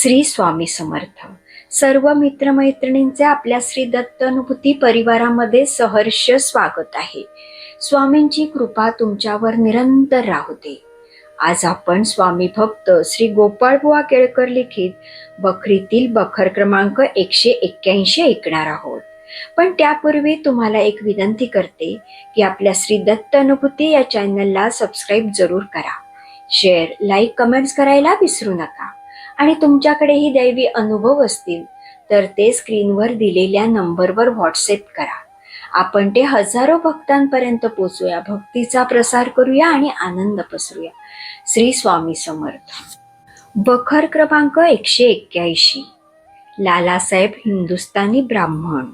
श्री स्वामी समर्थ. सर्व मित्रमैत्रिणींचे आपल्या श्री दत्त अनुभूती परिवारामध्ये सहर्ष स्वागत आहे. स्वामींची कृपा तुमच्यावर निरंतर राहू दे. आज आपण स्वामी भक्त श्री गोपाळबुवा केळकर लिखित बखरीतील बखर क्रमांक एकशे एक्क्याऐंशी ऐकणार आहोत. पण त्यापूर्वी तुम्हाला एक विनंती करते की आपल्या श्री दत्त अनुभूती या चॅनलला सबस्क्राईब जरूर करा. शेअर लाईक कमेंट्स करायला विसरू नका. आणि तुमच्याकडेही दैवी अनुभव असतील तर ते स्क्रीनवर दिलेल्या नंबरवर व्हॉट्सअप करा. आपण ते हजारो भक्तांपर्यंत पोचूया. भक्तीचा प्रसार करूया आणि आनंद पसरूया. श्री स्वामी समर्थ. बखर क्रमांक एकशे एक्क्याऐंशी. लालासाहेब हिंदुस्तानी ब्राह्मण.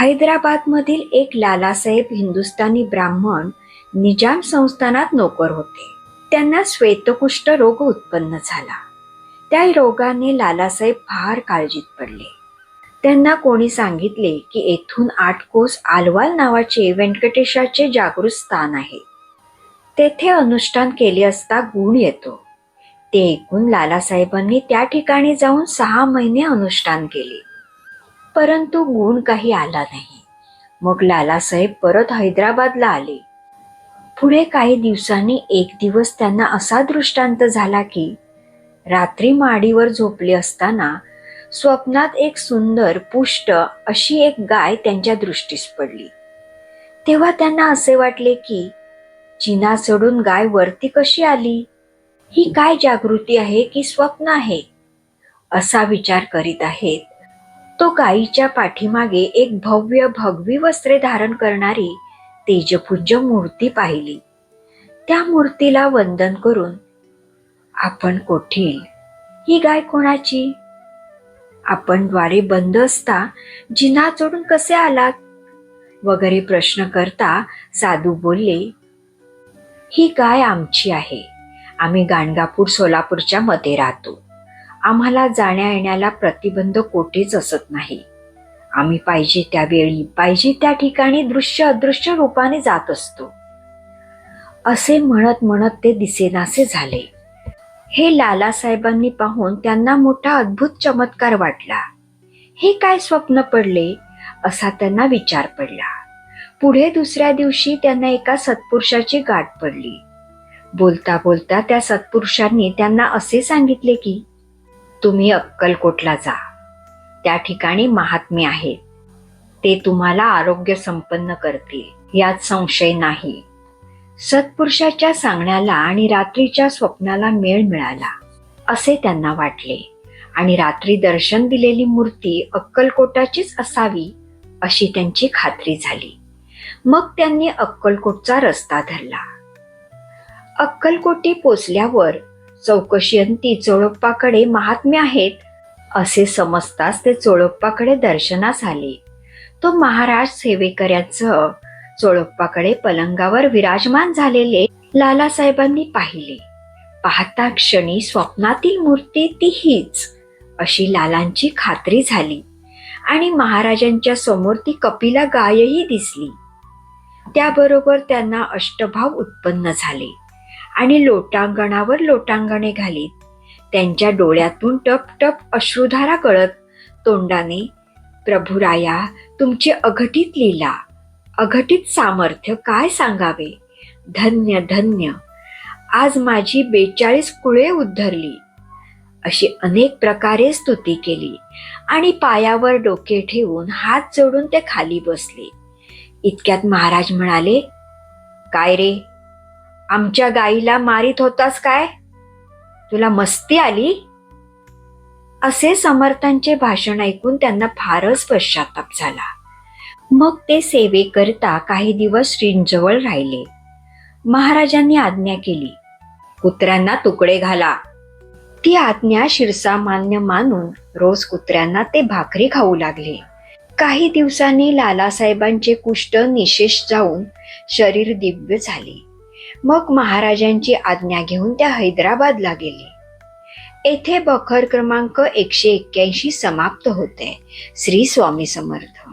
हैदराबादमधील एक लालासाहेब हिंदुस्तानी ब्राह्मण निजाम संस्थानात नोकर होते. त्यांना श्वेतकुष्ठ रोग उत्पन्न झाला. त्या रोगाने लालासाहेब फार काळजीत पडले. त्यांना कोणी सांगितले की येथून आठ कोस आलवाल नावाचे व्यंकटेशाचे जागृत स्थान आहे. तेथे अनुष्ठान केले असता गुण येतो. ते ऐकून लालासाहेबांनी त्या ठिकाणी जाऊन सहा महिने अनुष्ठान केले. परंतु गुण काही आला नाही. मग लालासाहेब परत हैदराबादला आले. पुढे काही दिवसांनी एक दिवस त्यांना असा दृष्टांत झाला की रात्री माडीवर झोपले असताना स्वप्नात एक सुंदर पुष्ट अशी एक गाय त्यांच्या दृष्टीस पडली. तेव्हा त्यांना असे वाटले की चिना चढून गाय वरती कशी आली? ही काय जागृती आहे की स्वप्न आहे? असा विचार करीत आहेत. तो गायीच्या पाठीमागे एक भव्य भगवी वस्त्रे धारण करणारी तेजपुंज मूर्ती पाहिली. त्या मूर्तीला वंदन करून आपण कोठील ही गाय कोणाची? आपण द्वारे बंद असता जिना चढून कसे आलात? वगैरे प्रश्न करता साधू बोलले ही गाय आमची आहे. आम्ही गाणगापूर सोलापूरच्या मध्ये राहतो. आम्हाला जाण्या येण्याला प्रतिबंध कोठेच असत नाही. आम्ही पाहिजे त्या वेळी पाहिजे त्या ठिकाणी दृश्य अदृश्य रूपाने जात असतो. असे म्हणत म्हणत ते दिसेनासे झाले. हे लालासाहेबांनी पाहून त्यांना मोठा अद्भुत चमत्कार वाटला. हे काय स्वप्न पडले? असा त्यांना विचार पडला. पुढे दुसऱ्या दिवशी त्यांना एका सत्पुरुषाची गाठ पडली. बोलता बोलता त्या सत्पुरुषांनी त्यांना असे सांगितले की तुम्ही अक्कलकोटला जा. त्या ठिकाणी महात्मे आहेत. ते तुम्हाला आरोग्य संपन्न करतील यात संशय नाही. सत्पुरुषाच्या सांगण्याला आणि रात्रीच्या स्वप्नाला मेळ मिळाला असे त्यांना वाटले. आणि रात्री दर्शन दिलेली मूर्ती अक्कलकोटाचीच असावी अशी त्यांची खात्री झाली. मग त्यांनी अक्कलकोटचा रस्ता धरला. अक्कलकोटी पोचल्यावर चौकशी अंती चोळप्पाकडे महात्मे आहेत असे समजताच ते चोळप्पाकडे दर्शनास आले. तो महाराज सेवेकऱ्यांसह चोळप्पाकडे पलंगावर विराजमान झालेले लालासाहेबांनी पाहिले. पाहता क्षणी स्वप्नातील मूर्ती ती हीच अशी लालांची खात्री झाली आणि महाराजांच्या समोर ती कपिला गायही दिसली. त्याबरोबर त्यांना अष्टभाव उत्पन्न झाले आणि लोटांगणावर लोटांगणे घालीत. त्यांच्या डोळ्यातून टप टप अश्रुधारा कळत तोंडाने प्रभुराया तुमची अघटित लीला अघटित सामर्थ्य काय सांगावे? धन्य धन्य आज माझी बेचाळीस कुळे उद्धरली. अशी अनेक प्रकारे स्तुती केली आणि पायावर डोके ठेवून हात जोडून ते खाली बसले. इतक्यात महाराज म्हणाले काय रे? आमच्या गाईला मारित होतास काय? तुला मस्ती आली? असे समर्थांचे भाषण ऐकून त्यांना फारच पश्चाताप झाला. मग ते सेवेकरता काही दिवस श्रींजवळ राहिले. महाराजांनी आज्ञा केली. कुत्र्यांना तुकडे घाला. ती आज्ञा शिरसामान्य मानून रोज कुत्र्यांना ते भाकरी खाऊ लागले. काही दिवसांनी लालासाहेबांचे कुष्ठ निशेष जाऊन शरीर दिव्य झाले. मग महाराजांची आज्ञा घेऊन त्या हैदराबादला गेले. येथे बखर क्रमांक एकशे एक्क्याऐंशी समाप्त होते. श्री स्वामी समर्थ.